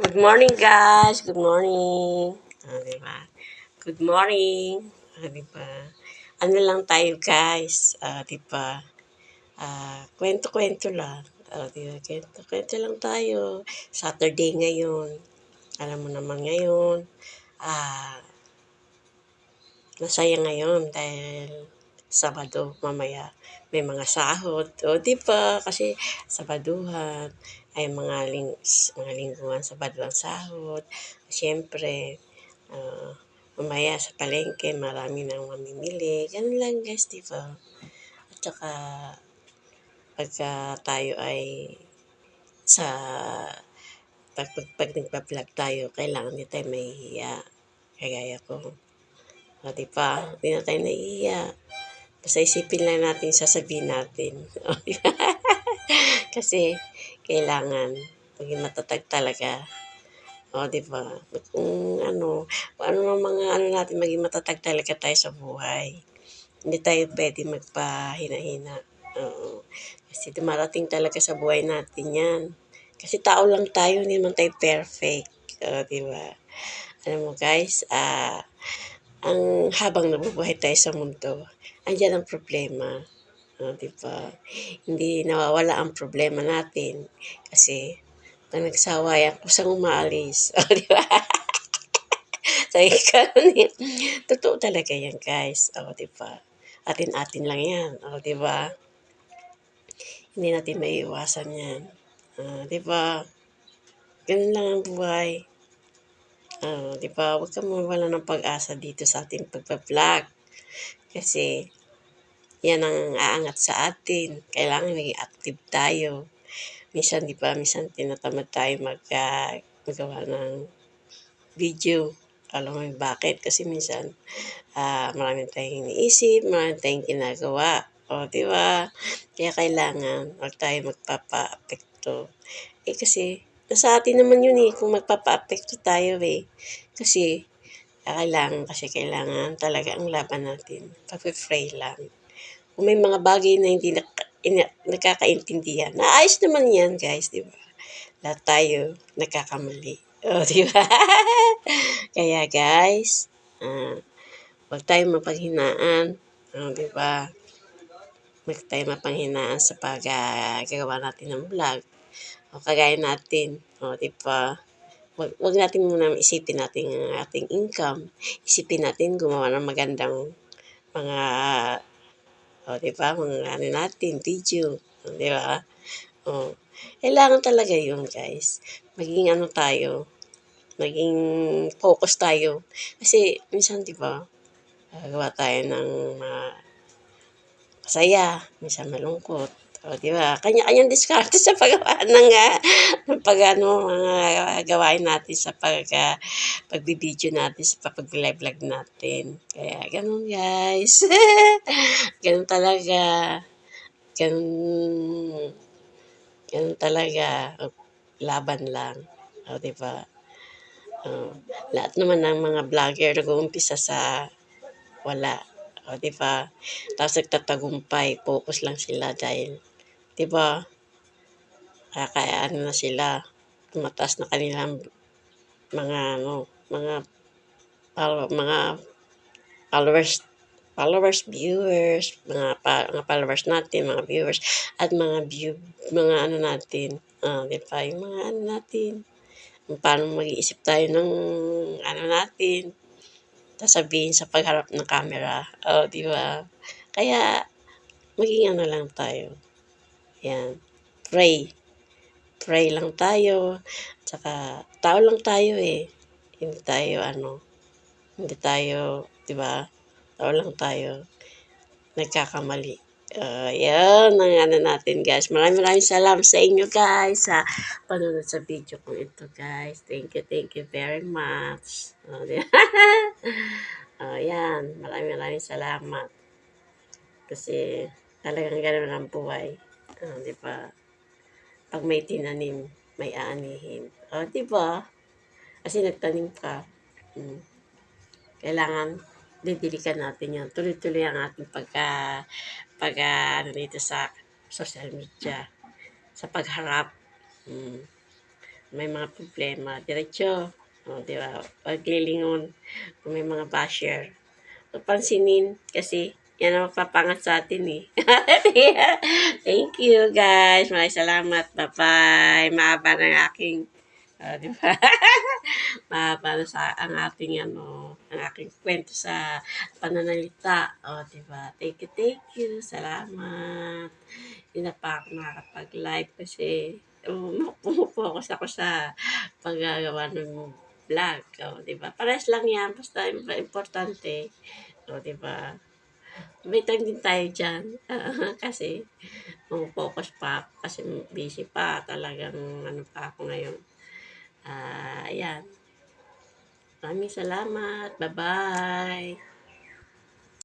Good morning, guys. Good morning. Ah, di ba? Good morning. Ah, di ba? Ano lang tayo, guys. Ah, di ba? Ah, kwento-kwento lang. Ah, di ba? Kwento-kwento lang tayo. Saturday ngayon. Alam mo naman ngayon. Ah, masaya ngayon dahil Sabado mamaya may mga sahod. O, di ba? Kasi Sabaduhan ay mga, ling mga lingguhan Sabado ang sahod. Siyempre, ah, mamaya sa palengke marami nang mamimili. Ganun lang guys, di ba? At saka, pagka tayo ay sa pag, pag, pag nagpa-vlog tayo, kailangan hindi tayo mahihiya. Kagaya ko. O, di ba? Hindi na tayo nahihiya. Basta isipin lang natin, sasabihin natin. Kasi, kailangan maging matatag talaga. O, di ba? Kung ano, ano ng mga ano natin, maging matatag talaga tayo sa buhay. Hindi tayo pwede magpahina-hina. Oo. Kasi dumarating talaga sa buhay natin yan. Kasi tao lang tayo, hindi naman tayo perfect. O, di ba? Alam mo guys, ah, ang habang nabubuhay tayo sa mundo, andyan ang problema. O, di ba? Hindi nawawala ang problema natin. Kasi, pag nagsawa yan, kusang umaalis. O, di ba? Sabi ka Totoo talaga yan, guys. O, di ba? Atin-atin lang yan. O, di ba? Hindi natin maiiwasan yan. O, di ba? Ganun lang ang buhay. O, di ba? Huwag kang mawala ng pag-asa dito sa ating pagpa-vlog. Kasi, yan ang aangat sa atin. Kailangan maging active tayo. Minsan, di ba, minsan tinatamad tayo mag, magawa ng video. Alam mo bakit? Kasi minsan, uh, marami tayong iniisip, marami tayong ginagawa. O, di ba? Kaya kailangan, wag tayo magpapa-apekto. Eh, kasi, nasa atin naman yun eh, kung magpapa-apekto tayo eh. Kasi, kailangan, kasi kailangan talaga ang laban natin. Pag-pray lang kung may mga bagay na hindi nak- ina- nakakaintindihan. Naayos naman yan, guys, di ba? Lahat tayo nagkakamali. O, oh, di ba? Kaya, guys, uh, huwag tayo mapaghinaan. O, oh, di ba? Huwag tayo mapanghinaan sa paggagawa uh, natin ng vlog. O, kagaya natin. O, di ba? Wag, wag natin muna isipin natin ang ating income. Isipin natin gumawa ng magandang mga o, di ba? Mga ano natin, video. Di ba? O, kailangan talaga yun, guys. Maging ano tayo, maging focus tayo. Kasi, minsan, di ba, gagawa tayo ng uh, masaya, minsan malungkot. O, di ba? Kanya-kanyang diskarte sa paggawa ng, uh, ng pag, ano, mga gawain natin sa pag, uh, pagbibideo natin, sa pag-live vlog natin. Kaya, ganun guys. ganun talaga. Ganun, ganun talaga. Laban lang. O, di ba? Uh, lahat naman ng mga vlogger nag-uumpisa sa wala. O, di ba? Tapos nagtatagumpay, focus lang sila dahil 'Di ba? Kaya, ano na sila, tumataas na kanilang mga ano, mga follow, mga followers followers, viewers, mga, pa, mga followers natin, mga viewers, at mga view, mga ano natin, uh, di ba, yung mga ano natin, paano mag-iisip tayo ng ano natin, sasabihin sa pagharap ng camera, oh, di ba? Kaya, maging ano lang tayo, yan. Pray. Pray lang tayo. Tsaka, tao lang tayo eh. Hindi tayo ano, hindi tayo, di ba? Tao lang tayo. Nagkakamali. Uh, yan ang ano natin guys. Maraming maraming salamat sa inyo guys sa panonood sa video ko ito guys. Thank you, thank you very much. Uh, uh, yan. Maraming maraming salamat. Kasi talagang ganun ang buhay. Oh, di ba? Pag may tinanim, may aanihin. Oh, di ba? Kasi nagtanim ka. Hmm. Kailangan didilikan natin yan. Tuloy-tuloy ang ating pagka, pagka, ano dito sa social media. Sa pagharap. Hmm. may mga problema, diretso. O, di ba? Huwag lilingon kung may mga basher. Huwag pansinin kasi yan ang mapapangat sa atin eh. Thank you guys. Maraming salamat. Bye-bye. Mahaba ng aking Ah, di ba? Mahaba na sa ang ating ano, ang aking kwento sa pananalita. O, di ba? Thank you, thank you. Salamat. Hindi na pa ako nakakapag-live kasi um, pumupokus ako sa paggagawa ng vlog. O, di ba? Pares lang yan. Basta im- importante. O, di ba? Time din tayo dyan. kasi focus pa kasi busy pa. Talagang ano pa ako ngayon. Ah, ayan. Maraming salamat. Bye-bye.